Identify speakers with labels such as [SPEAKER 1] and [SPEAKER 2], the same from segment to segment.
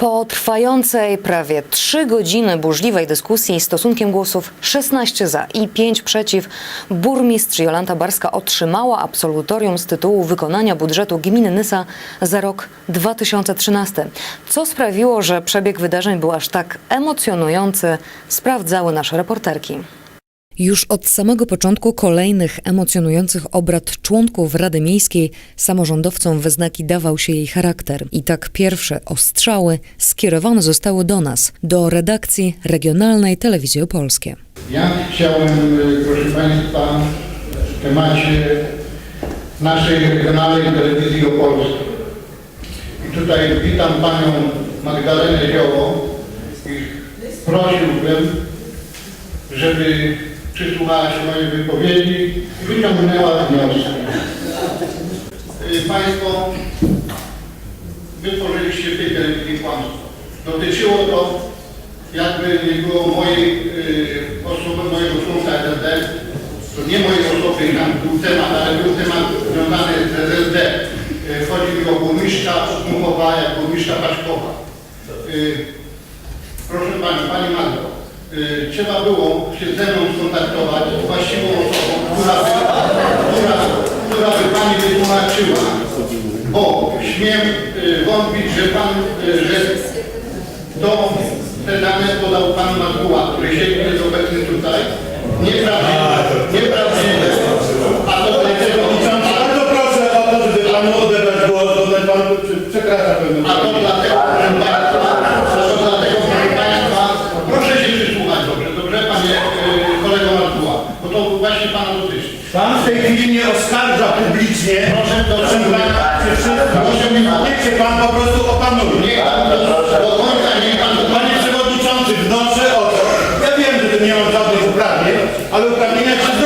[SPEAKER 1] Po trwającej prawie trzy godziny burzliwej dyskusji stosunkiem głosów 16 za i 5 przeciw, burmistrz Jolanta Barska otrzymała absolutorium z tytułu wykonania budżetu gminy Nysa za rok 2013. Co sprawiło, że przebieg wydarzeń był aż tak emocjonujący, sprawdzały nasze reporterki. Już od samego początku kolejnych emocjonujących obrad członków Rady Miejskiej samorządowcom we znaki dawał się jej charakter. I tak pierwsze ostrzały skierowane zostały do nas, do redakcji Regionalnej Telewizji Opolskie.
[SPEAKER 2] Ja chciałem, y, proszę Państwa, w temacie naszej regionalnej telewizji opolskiej. I tutaj witam Panią Magdalenę Zioło i prosiłbym, żeby przysłuchała się mojej wypowiedzi i wyciągnęła wnioski. Y, Państwo wytworzyliście tej telewizji kłamstwo. Dotyczyło to jakby nie było mojej y, osoby, mojego członka SLD, to nie mojej osoby tam był temat, ale był temat związany z SLD. Y, chodzi mi o burmistrza Muchowa, jak burmistrza Paszkowa. Y, proszę Pani, Pani Magdo, y, trzeba było się ze mną skontaktować z właściwą osobą, która by, która, która by Pani wytłumaczyła, bo śmiem y, wątpić, że Pan, y, że to te dane podał Pan Markuła, który siedzi jest obecny tutaj. Nieprawdziwe, nieprawdziwe. A to dlatego,
[SPEAKER 3] Bardzo proszę o to, żeby panu odebrać głos, bo ten pan prze- przekracza pewną
[SPEAKER 2] a to dlatego, proszę Państwa, a to dlatego, proszę Państwa, proszę się przysłuchać dobrze, dobrze Panie y, kolego Markuła, bo to właśnie Pana dotyczy.
[SPEAKER 3] Pan w tej chwili mnie oskarża publicznie.
[SPEAKER 2] Proszę do
[SPEAKER 3] pana.
[SPEAKER 2] Proszę mi
[SPEAKER 3] Niech się pan po prostu opanuje.
[SPEAKER 2] Niech Pan do, do końca, niech Pan do
[SPEAKER 3] Panie przewodniczący, wnoszę o to. Ja wiem, że tu nie mam żadnych uprawnień, ale uprawnienia się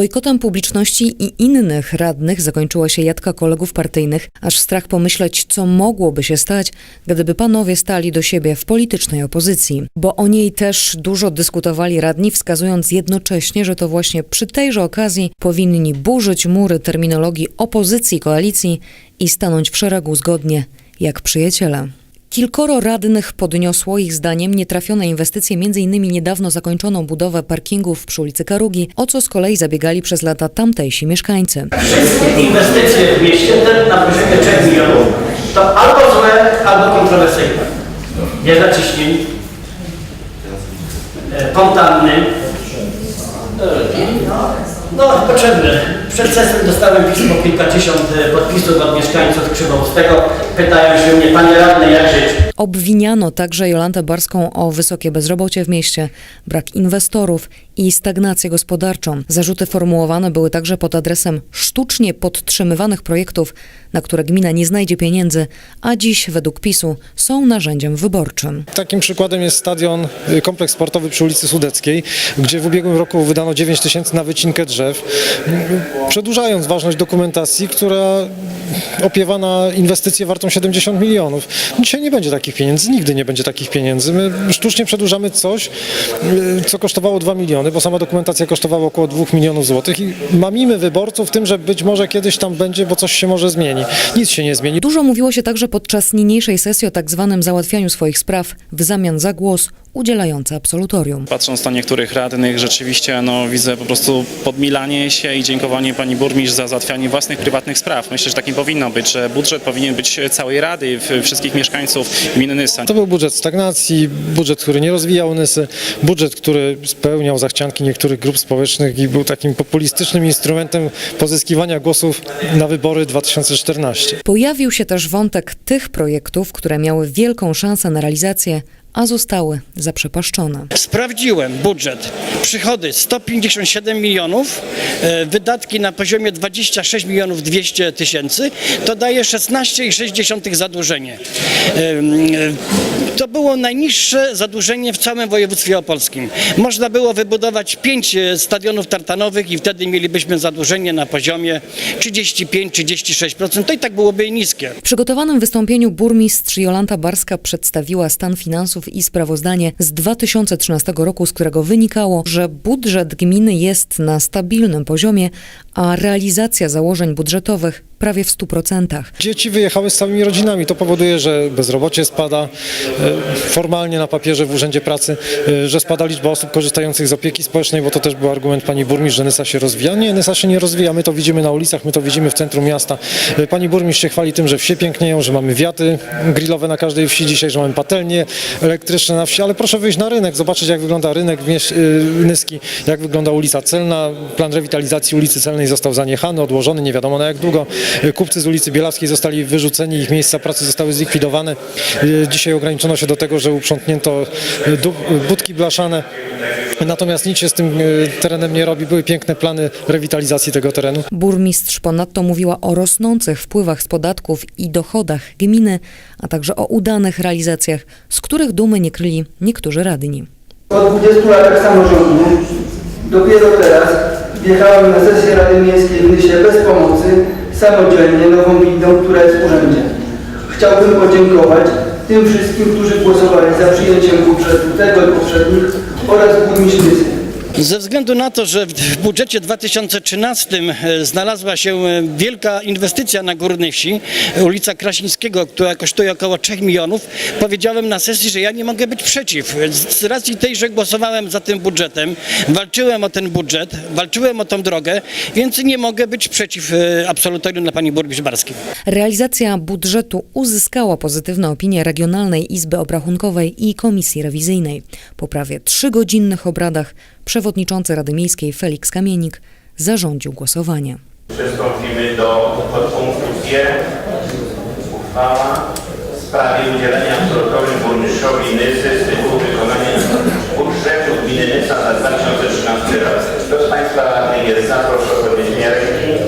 [SPEAKER 1] Bojkotem publiczności i innych radnych zakończyła się jadka kolegów partyjnych, aż strach pomyśleć, co mogłoby się stać, gdyby panowie stali do siebie w politycznej opozycji. Bo o niej też dużo dyskutowali radni, wskazując jednocześnie, że to właśnie przy tejże okazji powinni burzyć mury terminologii opozycji koalicji i stanąć w szeregu zgodnie, jak przyjaciele. Kilkoro radnych podniosło ich zdaniem nietrafione inwestycje, m.in. niedawno zakończoną budowę parkingów przy ulicy Karugi, o co z kolei zabiegali przez lata tamtejsi mieszkańcy.
[SPEAKER 4] Wszystkie inwestycje w mieście te na poziomie 3 milionów to albo złe, albo kontrowersyjne. Nie zaciśnień, e, fontanny. No, no potrzebne. Przed sesją dostałem pismo kilkadziesiąt e, podpisów od mieszkańców Krzywoustego. Pytają się mnie, panie radny, jak żyć?
[SPEAKER 1] Obwiniano także Jolantę Barską o wysokie bezrobocie w mieście, brak inwestorów i stagnację gospodarczą. Zarzuty formułowane były także pod adresem sztucznie podtrzymywanych projektów, na które gmina nie znajdzie pieniędzy, a dziś według PiSu są narzędziem wyborczym.
[SPEAKER 5] Takim przykładem jest stadion, y, kompleks sportowy przy ulicy Sudeckiej, gdzie w ubiegłym roku wydano 9 tysięcy na wycinkę drzew, przedłużając ważność dokumentacji, która opiewa na inwestycję wartą 70 milionów. Dzisiaj nie będzie takich pieniędzy, nigdy nie będzie takich pieniędzy. My sztucznie przedłużamy coś, y, co kosztowało 2 miliony, bo sama dokumentacja kosztowała około 2 milionów złotych i mamimy wyborców tym, że być może kiedyś tam będzie, bo coś się może zmieni. Nic się nie zmieni.
[SPEAKER 1] Dużo mówiło się także podczas niniejszej sesji o tak zwanym załatwianiu swoich spraw w zamian za głos udzielający absolutorium.
[SPEAKER 6] Patrząc na niektórych radnych, rzeczywiście no, widzę po prostu podmilanie się i dziękowanie pani burmistrz za załatwianie własnych prywatnych spraw. Myślę, że takim powinno być, że budżet powinien być całej Rady, wszystkich mieszkańców gminy Nysa.
[SPEAKER 5] To był budżet stagnacji, budżet, który nie rozwijał Nysy, budżet, który spełniał zachcianki niektórych grup społecznych i był takim populistycznym instrumentem pozyskiwania głosów na wybory 2014.
[SPEAKER 1] Pojawił się też wątek tych projektów, które miały wielką szansę na realizację, a zostały zaprzepaszczone.
[SPEAKER 7] Sprawdziłem budżet. Przychody 157 milionów, e, wydatki na poziomie 26 milionów 200 tysięcy, to daje 16,6 zadłużenie. E, To było najniższe zadłużenie w całym województwie opolskim. Można było wybudować 5 stadionów tartanowych i wtedy mielibyśmy zadłużenie na poziomie 35-36%. To i tak byłoby niskie.
[SPEAKER 1] W przygotowanym wystąpieniu burmistrz Jolanta Barska przedstawiła stan Finansów i sprawozdanie z 2013 roku, z którego wynikało, że budżet gminy jest na stabilnym poziomie, a realizacja założeń budżetowych prawie w 100%.
[SPEAKER 5] Dzieci wyjechały z całymi rodzinami. To powoduje, że bezrobocie spada e, formalnie na papierze w Urzędzie Pracy, e, że spada liczba osób korzystających z opieki społecznej, bo to też był argument pani burmistrz, że Nysa się rozwija. Nie, Nysa się nie rozwija. My to widzimy na ulicach, my to widzimy w centrum miasta. E, Pani burmistrz się chwali tym, że wsie pięknieją, że mamy wiaty grillowe na każdej wsi dzisiaj, że mamy patelnie elektryczne na wsi, ale proszę wyjść na rynek, zobaczyć jak wygląda rynek Nyski, jak wygląda ulica Celna. Plan rewitalizacji ulicy Celnej został zaniechany, odłożony, nie wiadomo na jak długo. Kupcy z ulicy Bielawskiej zostali wyrzuceni, ich miejsca pracy zostały zlikwidowane. Y, Dzisiaj ograniczono się do tego, że uprzątnięto du- y, budki blaszane. Natomiast nic się z tym terenem nie robi. Były piękne plany rewitalizacji tego terenu.
[SPEAKER 1] Burmistrz ponadto mówiła o rosnących wpływach z podatków i dochodach gminy, a także o udanych realizacjach, z których dumy nie kryli niektórzy radni.
[SPEAKER 8] Po 20 latach samorządu dopiero teraz wjechałem na sesję Rady Miejskiej w Nysie bez pomocy, samodzielnie, nową windą, która jest w urzędzie. Chciałbym podziękować tym wszystkim, którzy głosowali za przyjęciem budżetu tego i poprzednich oraz burmistrz Nysy.
[SPEAKER 7] Ze względu na to, że w budżecie 2013 e, znalazła się e, wielka inwestycja na Górnej Wsi, ulica Krasińskiego, która kosztuje około 3 milionów, powiedziałem na sesji, że ja nie mogę być przeciw. Z racji tej, że głosowałem za tym budżetem, walczyłem o ten budżet, walczyłem o tą drogę, więc nie mogę być przeciw e, absolutorium dla pani burmistrz Barskiej.
[SPEAKER 1] Realizacja budżetu uzyskała pozytywne opinie Regionalnej Izby Obrachunkowej i Komisji Rewizyjnej. Po prawie trzygodzinnych obradach przewodniczący Rady Miejskiej Felix Kamienik zarządził głosowanie.
[SPEAKER 9] Przystąpimy do podpunktu G. Uchwała w sprawie udzielenia absolutorium burmistrzowi Nysy z tytułu wykonania budżetu gminy Nysa na 2013 rok. Kto z Państwa radnych jest za, proszę o podniesienie ręki.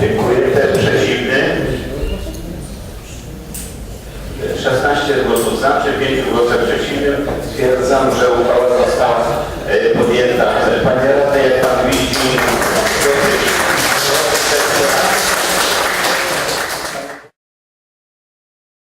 [SPEAKER 9] Dziękuję. Kto jest przeciwny? 16 głosów za, przy 5 głosach sam, że uchwała została e, podjęta. Panie Radny, jak Pan widzi,